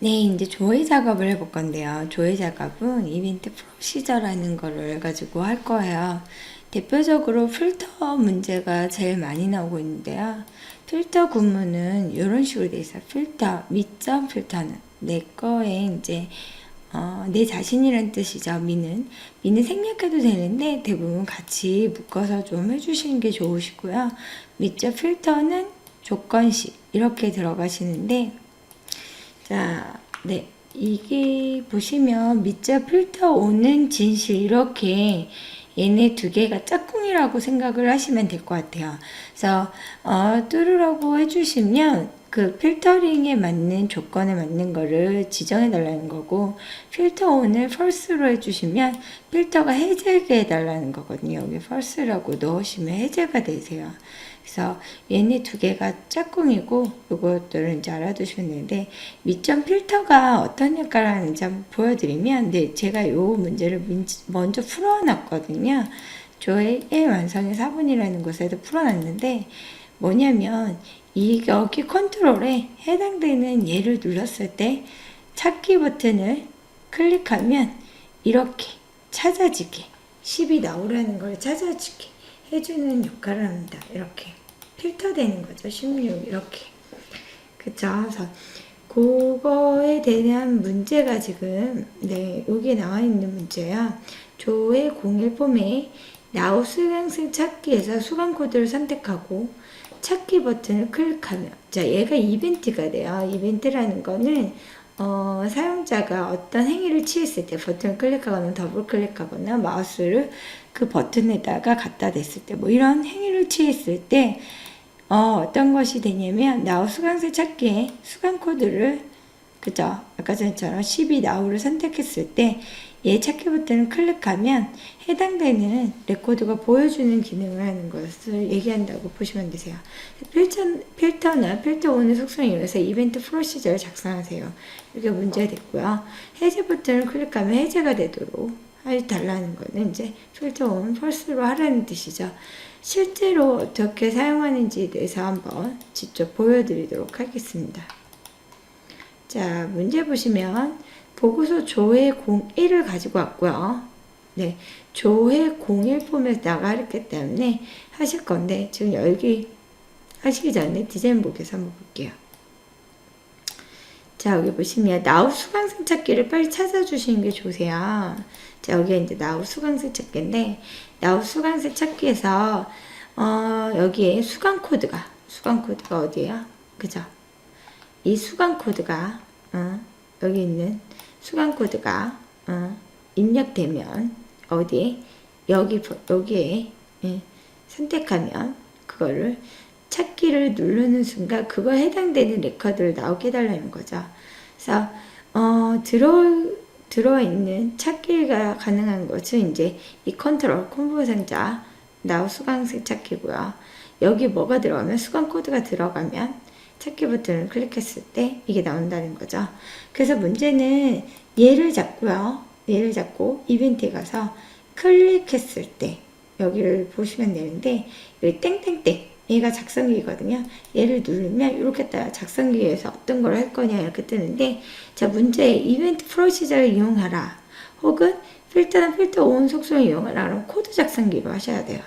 네, 이제 조회 작업을 해볼 건데요. 조회 작업은 이벤트 프로시저라는 거를 가지고 할 거예요. 대표적으로 필터 문제가 제일 많이 나오고 있는데요. 필터 구문은 이런 식으로 돼 있어요. 필터, 미점 필터는 내 거에 이제 어, 내 자신이란 뜻이죠. 미는 미는 생략해도 되는데 대부분 같이 묶어서 좀 해주시는 게 좋으시고요. 미점 필터는 조건식 이렇게 들어가시는데 자, 네. 이게 보시면 밑자 필터 오는 진실 이렇게 얘네 두 개가 짝꿍이라고 생각을 하시면 될 것 같아요. 그래서 어, 뚜루라고 해주시면 그 필터링에 맞는 조건에 맞는 거를 지정해 달라는 거고 필터 온을 false로 해주시면 필터가 해제게 해달라는 거거든요. 여기 false라고 넣으시면 해제가 되세요. 그래서 얘네 두 개가 짝꿍이고 이것들은 이제 알아두시면 되는데 밑점 필터가 어떤 역할을 하는지 한번 보여드리면 네, 제가 이 문제를 민- 먼저 풀어놨거든요. 조의 1 완성의 4분이라는 곳에도 풀어놨는데 뭐냐면 이 여기 컨트롤에 해당되는 얘를 눌렀을 때 찾기 버튼을 클릭하면 이렇게 찾아지게 10이 나오라는 걸 찾아지게 해주는 역할을 합니다. 이렇게 필터 되는 거죠. 16 이렇게 그쵸? 그래서 그거에 대한 문제가 지금 네 여기 나와 있는 문제야. 조의 01 폼에 나우 수강생 찾기에서 수강 코드를 선택하고 찾기 버튼을 클릭하면 자 얘가 이벤트가 돼요. 이벤트라는 거는 어, 사용자가 어떤 행위를 취했을 때 버튼을 클릭하거나 더블 클릭하거나 마우스를 그 버튼에다가 갖다 댔을 때 뭐 이런 행위를 취했을 때 어, 어떤 것이 되냐면 나우 수강생 찾기에 수강 코드를 그죠? 아까 전처럼 12 나우를 선택했을 때 얘 찾기 버튼을 클릭하면 해당되는 레코드가 보여주는 기능을 하는 것을 얘기한다고 보시면 되세요. 필터, 필터나 필터 오는 속성을 이용해서 이벤트 프로시저를 작성하세요. 이렇게 문제가 됐고요. 해제 버튼을 클릭하면 해제가 되도록 해달라는 거는 이제 필터 온 펄스로 하라는 뜻이죠. 실제로 어떻게 사용하는지에 대해서 한번 직접 보여드리도록 하겠습니다. 자, 문제 보시면 보고서 조회 01을 가지고 왔고요. 네, 조회 01 폼에서 나가렸기 때문에 하실 건데 지금 여기 하시기 전에 디자인 보기에서 한번 볼게요. 자, 여기 보시면 나우 수강생 찾기를 빨리 찾아주시는 게 좋으세요. 자, 여기 이제 나우 수강생 찾기인데 나우 수강생 찾기에서 어, 여기에 수강 코드가 수강 코드가 어디예요? 그죠? 이 수강 코드가 어, 여기 있는 수강 코드가 어, 입력되면 어디 여기 보- 여기에 예, 선택하면 그거를 찾기를 누르는 순간 그거 해당되는 레코드를 나오게 해달라는 거죠. 그래서 어, 들어 들어 있는 찾기가 가능한 것은 이제 이 컨트롤 콤보 상자 나우 수강생 찾기고요. 여기 뭐가 들어가면 수강 코드가 들어가면 찾기 버튼을 클릭했을 때 이게 나온다는 거죠. 그래서 문제는 얘를 잡고요. 얘를 잡고 이벤트에 가서 클릭했을 때 여기를 보시면 되는데 여기 땡땡땡 얘가 작성기거든요. 얘를 누르면 이렇게 따라 작성기에서 어떤 걸 할 거냐 이렇게 뜨는데 자 문제 이벤트 프로시저를 이용하라 혹은 필터나 필터 온 속성을 이용하라 그럼 코드 작성기로 하셔야 돼요.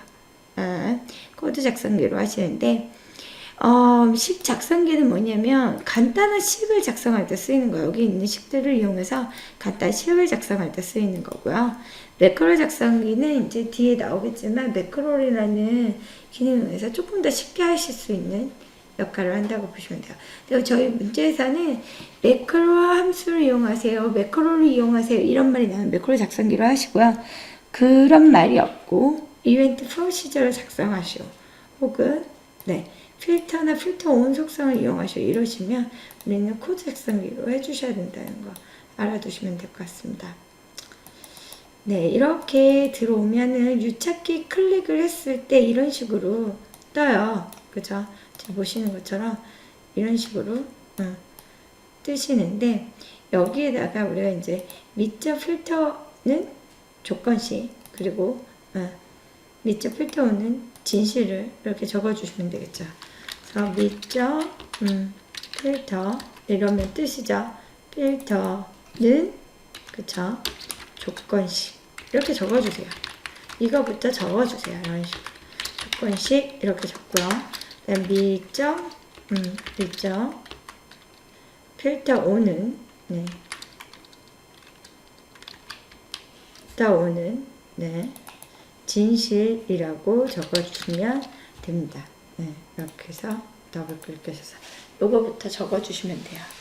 아, 코드 작성기로 하시는데 어, 식 작성기는 뭐냐면 간단한 식을 작성할 때 쓰이는 거예요. 여기 있는 식들을 이용해서 간단한 식을 작성할 때 쓰이는 거고요. 매크로 작성기는 이제 뒤에 나오겠지만 매크로라는 기능에서 조금 더 쉽게 하실 수 있는 역할을 한다고 보시면 돼요. 그리고 저희 문제에서는 매크로 함수를 이용하세요. 매크로를 이용하세요. 이런 말이 나면 매크로 작성기로 하시고요. 그런 말이 없고 이벤트 프로시저를 작성하시오. 혹은 네 필터나 필터 온 속성을 이용하시오. 이러시면 우리는 코드 작성기로 해주셔야 된다는 거 알아두시면 될 것 같습니다. 네, 이렇게 들어오면은 유찾기 클릭을 했을 때 이런 식으로 떠요. 그죠? 지금 보시는 것처럼 이런 식으로 어, 뜨시는데 여기에다가 우리가 이제 밑접 필터는 조건식 그리고 어, 밑접 필터는 진실을 이렇게 적어주시면 되겠죠. 그래서 밑접 음, 필터 이러면 뜻이죠. 필터는 그쵸 조건식. 이렇게 적어주세요. 이거부터 적어주세요 이런 식으로. 조건식 이렇게 적고요. 그다음 미점 음 미점. 필터 5는 네. 필터 5는 네. 진실이라고 적어주시면 됩니다. 네, 이렇게 해서 더블 클릭하셔서. 요거부터 적어주시면 돼요.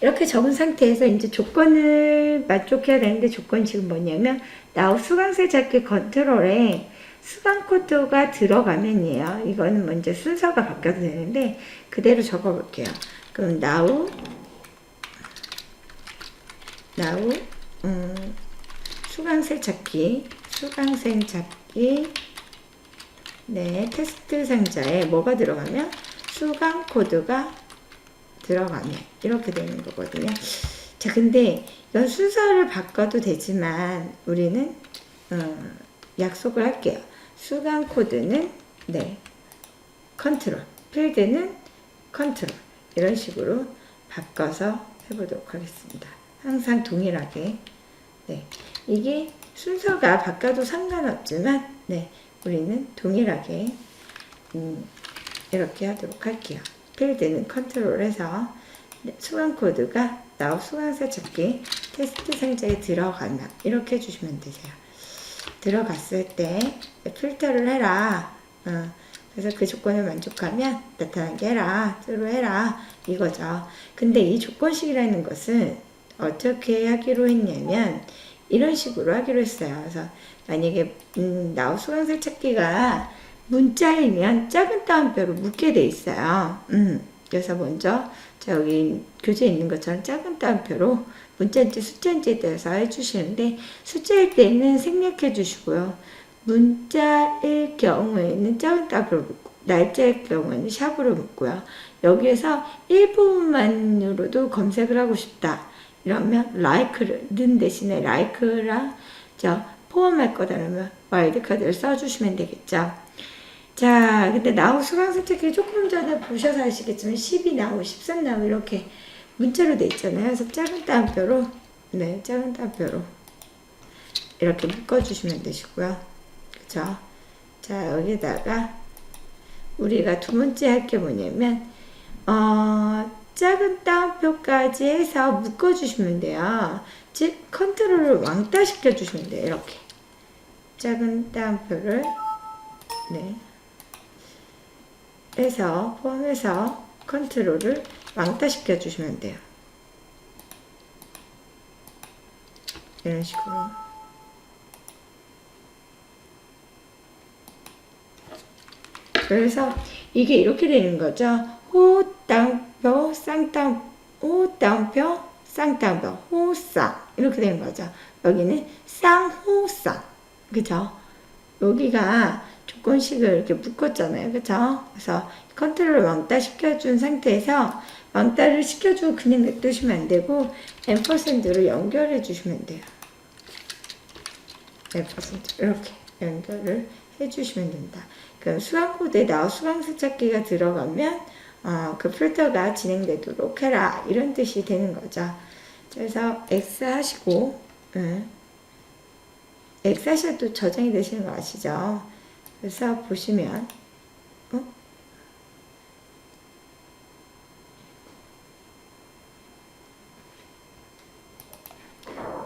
이렇게 적은 상태에서 이제 조건을 만족해야 되는데 조건이 지금 뭐냐면 나우 수강세 찾기 컨트롤에 수강 코드가 들어가면이에요. 이거는 먼저 순서가 바뀌어도 되는데 그대로 적어볼게요. 그럼 나우 나우 음, 수강생 찾기 수강생 찾기 네 테스트 상자에 뭐가 들어가면 수강 코드가 들어가면 이렇게 되는 거거든요. 자 근데 이건 순서를 바꿔도 되지만 우리는 어, 약속을 할게요. 수강 코드는 네 컨트롤 필드는 컨트롤 이런 식으로 바꿔서 해보도록 하겠습니다. 항상 동일하게 네 이게 순서가 바뀌어도 상관없지만 네 우리는 동일하게 음, 이렇게 하도록 할게요. 필드는 컨트롤해서 네, 수강 코드가 나우 수강사 찾기 테스트 상자에 들어가면 이렇게 해주시면 되세요. 들어갔을 때 필터를 해라. 어, 그래서 그 조건을 만족하면 나타나게 해라. 뜨로 해라. 이거죠. 근데 이 조건식이라는 것은 어떻게 하기로 했냐면 이런 식으로 하기로 했어요. 그래서 만약에 음, 나우 수강생 찾기가 문자이면 작은 따옴표로 묶게 돼 있어요. 음, 그래서 먼저 자 여기 교재에 있는 것처럼 작은 따옴표로 문자인지 숫자인지에 대해서 해주시는데 숫자일 때는 생략해 주시고요. 문자일 경우에는 작은 따옴표로 묶고 날짜일 경우에는 샵으로 묶고요. 여기에서 일부분만으로도 검색을 하고 싶다. 이러면 like를 는 대신에 like랑 저 포함할 거다라면 와일드카드를 써주시면 되겠죠. 자, 근데 나우 수강생 책이 조금 전에 보셔서 아시겠지만 12 나우, 13 나우 이렇게 문자로 돼 있잖아요. 그래서 작은 따옴표로 네, 작은 따옴표로 이렇게 묶어 주시면 되시고요. 그쵸? 자, 여기다가 우리가 두 번째 할 게 뭐냐면 어, 작은 따옴표까지 해서 묶어 주시면 돼요. 즉 컨트롤을 왕따 시켜 주시면 돼요. 이렇게 작은 따옴표를 네 해서 포함해서 컨트롤을 왕따 시켜 주시면 돼요. 이런 식으로 그래서 이게 이렇게 되는 거죠. 호 땅표 쌍땅 호 땅표 쌍땅표 호쌍 이렇게 되는 거죠. 여기는 쌍호쌍 그죠? 여기가 조건식을 이렇게 묶었잖아요. 그죠? 그래서 컨트롤 왕따 시켜준 상태에서 왕따를 시켜주고 그냥 냅두시면 안 되고 앰퍼센드로 연결해 주시면 돼요. 앰퍼센드 이렇게 연결을 해주시면 된다. 그럼 수강 코드에 나와 수강사 찾기가 들어가면 어, 그 필터가 진행되도록 해라 이런 뜻이 되는 거죠. 그래서 X 하시고 응. X 하셔도 저장이 되시는 거 아시죠? 그래서 보시면 어?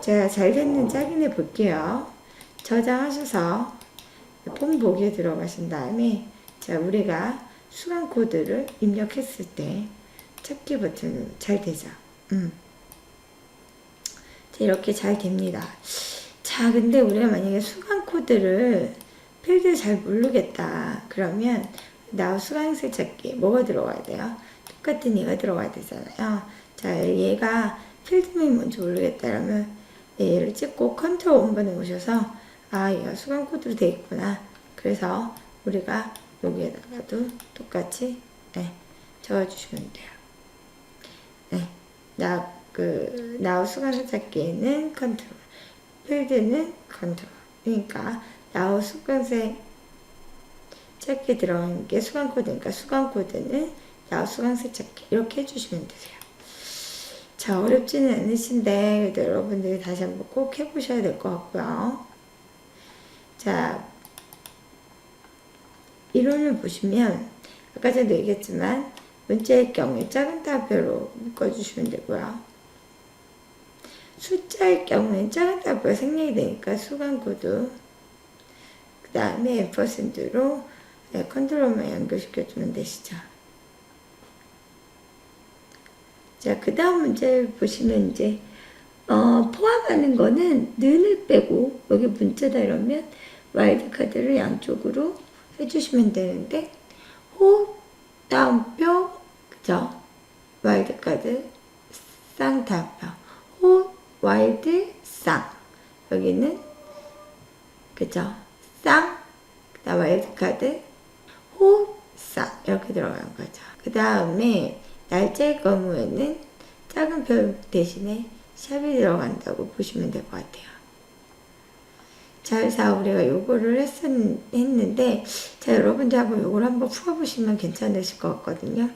자, 잘 됐는지 확인해 볼게요. 저장하셔서 폼 보기에 들어가신 다음에 자, 우리가 수강 코드를 입력했을 때 찾기 버튼은 잘 되죠. 음. 자, 이렇게 잘 됩니다. 자, 근데 우리가 만약에 수강 코드를 필드 잘 모르겠다. 그러면 나 수강생 찾기 뭐가 들어가야 돼요? 똑같은 얘가 들어가야 되잖아요. 자, 얘가 필드명이 뭔지 모르겠다. 그러면 얘를 찍고 컨트롤 5번에 오셔서 아, 얘가 수강 코드로 돼 있구나. 그래서 우리가 여기에다가도 똑같이 네, 적어주시면 돼요. 네, 나, 그, 나우 수강생 찾기에는 컨트롤, 필드는 컨트롤. 그러니까 나우 수강생 찾기 들어간 게 수강 코드니까 수강 코드는 나우 수강생 찾기 이렇게 해주시면 되세요. 자, 어렵지는 않으신데, 그래도 여러분들이 다시 한번 꼭 해보셔야 될 것 같고요. 자, 이론을 보시면, 아까 전에 얘기했지만, 문자의 경우에 작은 따옴표로 묶어주시면 되고요. 숫자의 경우엔 작은 따옴표가 생략이 되니까 수강코드, 그 다음에 앰퍼센트로 네, 컨트롤만 연결시켜주면 되시죠. 자, 그 다음 문제 보시면 이제, 어, 포함하는 거는 는을 빼고, 여기 문자다 이러면 와일드카드를 양쪽으로 해주시면 되는데, 호, 다음표, 그죠? 와일드카드, 쌍, 다음표. 호, 와일드, 쌍. 여기는, 그죠? 쌍, 그 다음 와일드카드, 호, 쌍. 이렇게 들어가는 거죠. 그 다음에, 날짜의 경우에는 작은 별 대신에 샵이 들어간다고 보시면 될 것 같아요. 자, 그래서 우리가 요거를 했, 했는데, 자, 여러분들 한번 요걸 한번 풀어보시면 괜찮으실 것 같거든요.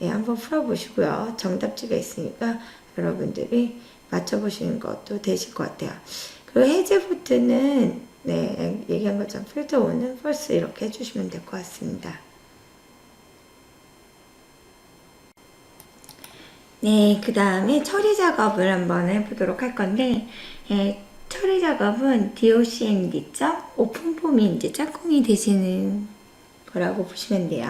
예, 한번 풀어보시고요. 정답지가 있으니까 여러분들이 맞춰보시는 것도 되실 것 같아요. 그리고 해제부트는, 네, 얘기한 것처럼 필터 5는 펄스 이렇게 해주시면 될 것 같습니다. 네, 그 다음에 처리 작업을 한번 해보도록 할 건데, 예, 처리 작업은 docmd. 오픈 폼이 이제 짝꿍이 되시는 거라고 보시면 돼요.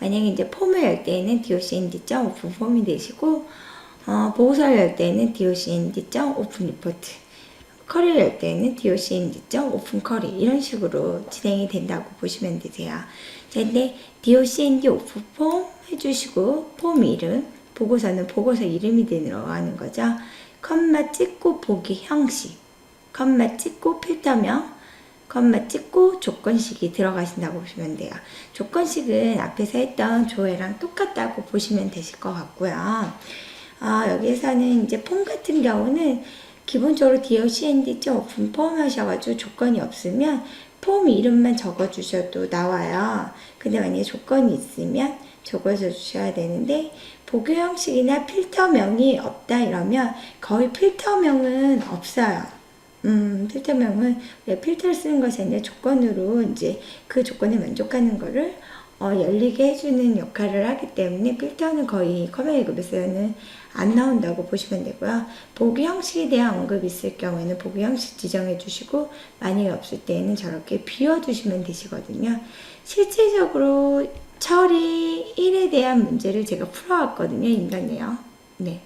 만약에 이제 폼을 열 때는 docmd. 오픈 폼이 되시고, 어, 보고서를 열 때는 docmd. 오픈 리포트. 커리를 열 때는 docmd. 오픈 커리. 이런 식으로 진행이 된다고 보시면 되세요. 자, 근데 docmd 오픈폼 해주시고, 폼 이름, 보고서는 보고서 이름이 들어가는 거죠. 컴마 찍고 보기 형식, 컴마 찍고 필터명, 컴마 찍고 조건식이 들어가신다고 보시면 돼요. 조건식은 앞에서 했던 조회랑 똑같다고 보시면 되실 것 같고요. 아, 여기에서는 이제 폼 같은 경우는 기본적으로 DOCND 오픈 폼 하셔가지고 조건이 없으면 폼 이름만 적어주셔도 나와요. 근데 만약에 조건이 있으면 적어서 주셔야 되는데 보교 형식이나 필터명이 없다 이러면 거의 필터명은 없어요. 음, 필터명은 왜 필터를 쓰는 것이 아니라 조건으로 이제 그 조건에 만족하는 거를 어, 열리게 해주는 역할을 하기 때문에 필터는 거의 커뮤니 급에서는 안 나온다고 보시면 되고요. 보기 형식에 대한 언급이 있을 경우에는 보기 형식 지정해 주시고 만약에 없을 때에는 저렇게 비워 두시면 되시거든요. 실질적으로 처리 1에 대한 문제를 제가 풀어왔거든요. 인간이요. 네.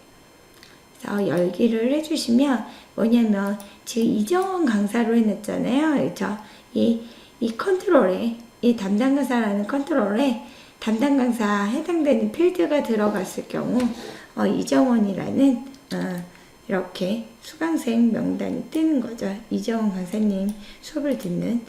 그래서 열기를 해주시면 뭐냐면 지금 이정원 강사로 해놨잖아요. 그렇죠? 이, 이 컨트롤에 이 담당 강사라는 컨트롤에 담당 강사 해당되는 필드가 들어갔을 경우 어, 이정원이라는 어, 이렇게 수강생 명단이 뜨는 거죠. 이정원 강사님 수업을 듣는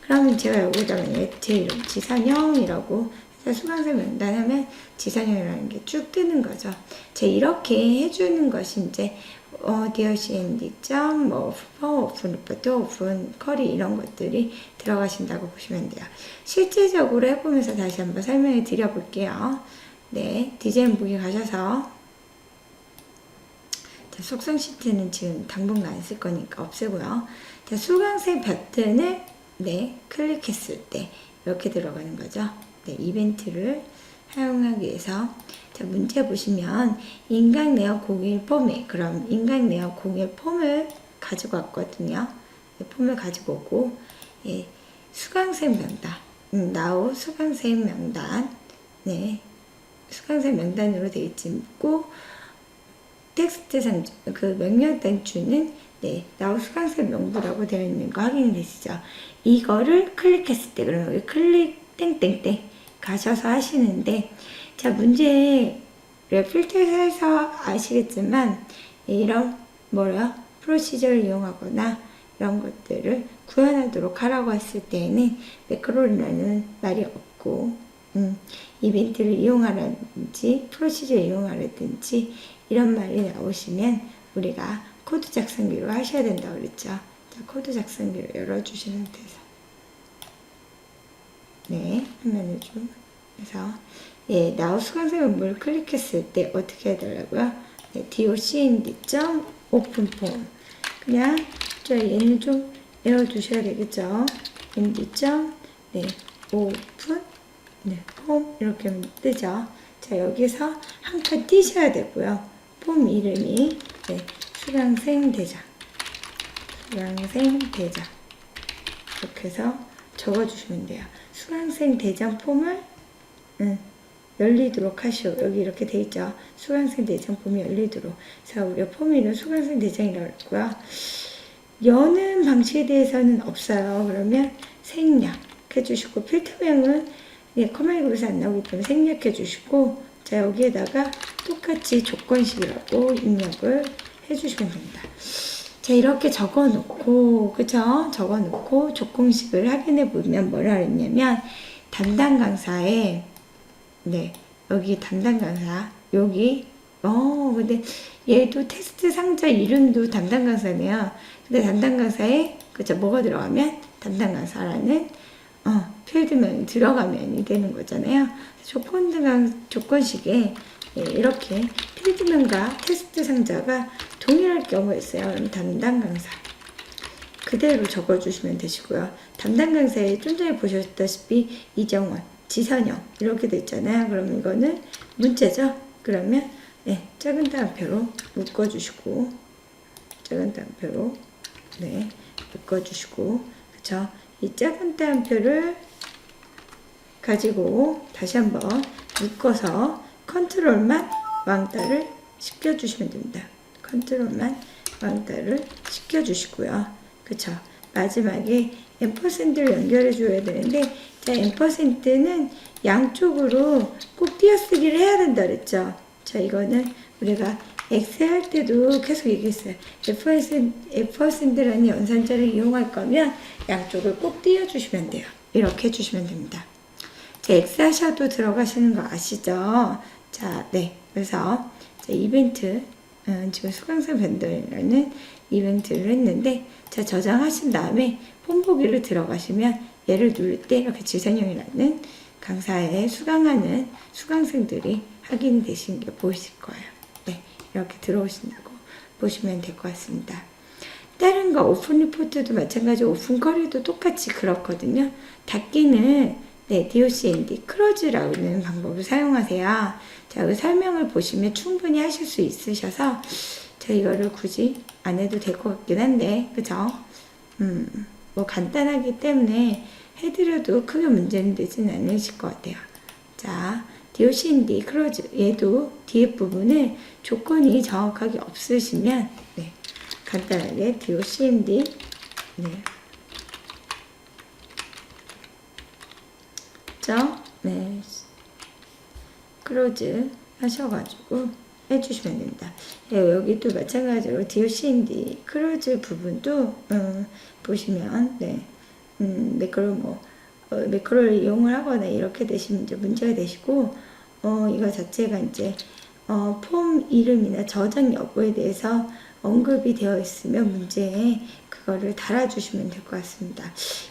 그러면 제가 여기다가 제 이름 지산형이라고 수강생 명단 하면 지산형이라는 게 쭉 뜨는 거죠. 제 이렇게 해주는 것이 이제 어, DRCND 점, 뭐, 오픈, 오픈 리포트, 오픈 커리 이런 것들이 들어가신다고 보시면 돼요. 실질적으로 해보면서 다시 한번 설명해 드려볼게요. 네, 디자인 보기 가셔서 자, 속성 시트는 지금 당분간 안 쓸 거니까 없애고요. 자, 수강생 버튼을 네, 클릭했을 때 이렇게 들어가는 거죠. 네, 이벤트를 사용하기 위해서 자, 문제 보시면 인강 내역 공일 폼에 그럼 인강 내역 공일 폼을 가지고 왔거든요. 네, 폼을 가지고 오고 예, 수강생 명단 음, 나우 수강생 명단 네 수강생 명단으로 되어 있고 텍스트 상주 그 명령 단추는 네 나우 수강생 명부라고 되어 있는 거 확인이 되시죠? 이거를 클릭했을 때 그러면 여기 클릭 땡땡땡 가셔서 하시는데 자 문제 필터에서 아시겠지만 이런 뭐라 프로시저를 이용하거나 이런 것들을 구현하도록 하라고 했을 때에는 매크로라는 말이 없고 음, 이벤트를 이용하라든지 프로시저를 이용하라든지 이런 말이 나오시면 우리가 코드 작성기로 하셔야 된다고 그랬죠. 자, 코드 작성기를 열어주신 상태에서 네, 화면을 좀 해서 예, 수강생을 뭘 클릭했을 때 어떻게 해야 되라고요? 네, docnd. 오픈 폼. 그냥 저 얘는 좀 외워두셔야 되겠죠. nd. 네, 오픈. 네, 폼 이렇게 뜨죠. 자 여기서 한 칸 띄셔야 되고요. 폼 이름이 네, 수강생 대장. 수강생 대장. 이렇게 해서 적어주시면 돼요. 수강생 대장 폼을 음, 열리도록 하시오. 여기 이렇게 돼 있죠. 수강생 대장 폼이 열리도록. 자, 우리가 폼이는 수강생 대장이라고 했고요. 여는 방식에 대해서는 없어요. 그러면 생략 해 주시고 필터명은 예, 커맨드에서 안 나오기 때문에 생략해 주시고 자 여기에다가 똑같이 조건식이라고 입력을 해주시면 됩니다. 자 이렇게 적어놓고 그쵸? 적어놓고 조건식을 확인해 보면 뭐라 그랬냐면 담당 강사에 네 여기 담당 강사 여기 어 근데 얘도 테스트 상자 이름도 담당 강사네요. 근데 담당 강사에 그쵸 뭐가 들어가면 담당 강사라는 어, 필드명이 들어가면이 되는 거잖아요. 조건 등 조건식에 예, 이렇게 필드명과 테스트 상자가 동일할 경우가 있어요. 그럼 담당 강사 그대로 적어주시면 되시고요. 담당 강사에 좀 전에 보셨다시피 이정원, 지선영 이렇게 돼 있잖아요. 그럼 이거는 문제죠. 그러면 네, 작은 따옴표로 묶어주시고 작은 따옴표로 네 묶어주시고 그쵸? 이 작은 따옴표를 가지고 다시 한번 묶어서 컨트롤만 왕따를 시켜주시면 됩니다. 컨트롤만 왕따를 시켜주시고요. 그쵸? 마지막에 앰퍼센드를 연결해 줘야 되는데 자, 앰퍼센드는 양쪽으로 꼭 띄어쓰기를 해야 된다 그랬죠? 자, 이거는 우리가 X 할 때도 계속 얘기했어요. 앰퍼센드라는 연산자를 이용할 거면 양쪽을 꼭 띄워주시면 돼요. 이렇게 해주시면 됩니다. 자, 하셔도 들어가시는 거 아시죠? 자, 네. 그래서 자, 이벤트, 음, 지금 수강생 밴더라는 이벤트를 했는데, 자, 저장하신 다음에 폼 보기를 들어가시면 얘를 누를 때 이렇게 지선형이라는 강사에 수강하는 수강생들이 확인되신 게 보이실 거예요. 네. 이렇게 들어오신다고 보시면 될 것 같습니다. 다른 거 오픈 리포트도 마찬가지 오픈 커리도 똑같이 그렇거든요. 닫기는 네, DOCND 크로즈라는 방법을 사용하세요. 자, 그 설명을 보시면 충분히 하실 수 있으셔서 저 이거를 굳이 안 해도 될 것 같긴 한데, 그죠? 음, 뭐 간단하기 때문에 해드려도 크게 문제는 되진 않으실 것 같아요. 자, DOCND 크로즈 얘도 뒤에 부분에 조건이 정확하게 없으시면 네, 간단하게 DOCND 네. 죠? 네. 크로즈 하셔가지고 해주시면 됩니다. 예, 여기도 마찬가지로 DOCND 크로즈 부분도 음, 보시면 네, 음, 매크로 뭐 어, 매크로를 이용을 하거나 이렇게 되시면 이제 문제가 되시고 어, 이거 자체가 이제 어, 폼 이름이나 저장 여부에 대해서 언급이 되어 있으면 문제에 그거를 달아주시면 될 것 같습니다.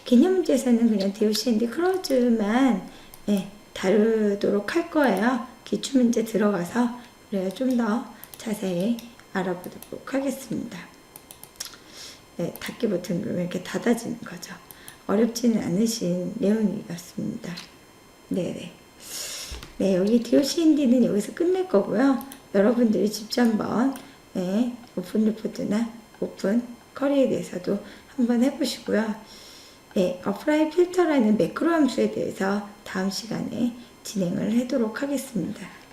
개념 문제에서는 그냥 DOCND 크로즈만 예, 다루도록 할 거예요. 기출 문제 들어가서 우리가 좀더 자세히 알아보도록 하겠습니다. 네, 닫기 버튼 누르면 이렇게 닫아지는 거죠. 어렵지는 않으신 내용이었습니다. 네네. 네, 여기 DOCND는 여기서 끝낼 거고요. 여러분들이 직접 한번 네, 오픈 리포트나 오픈 커리에 대해서도 한번 해보시고요. 네, 어플라이 필터라는 매크로 함수에 대해서 다음 시간에 진행을 하도록 하겠습니다.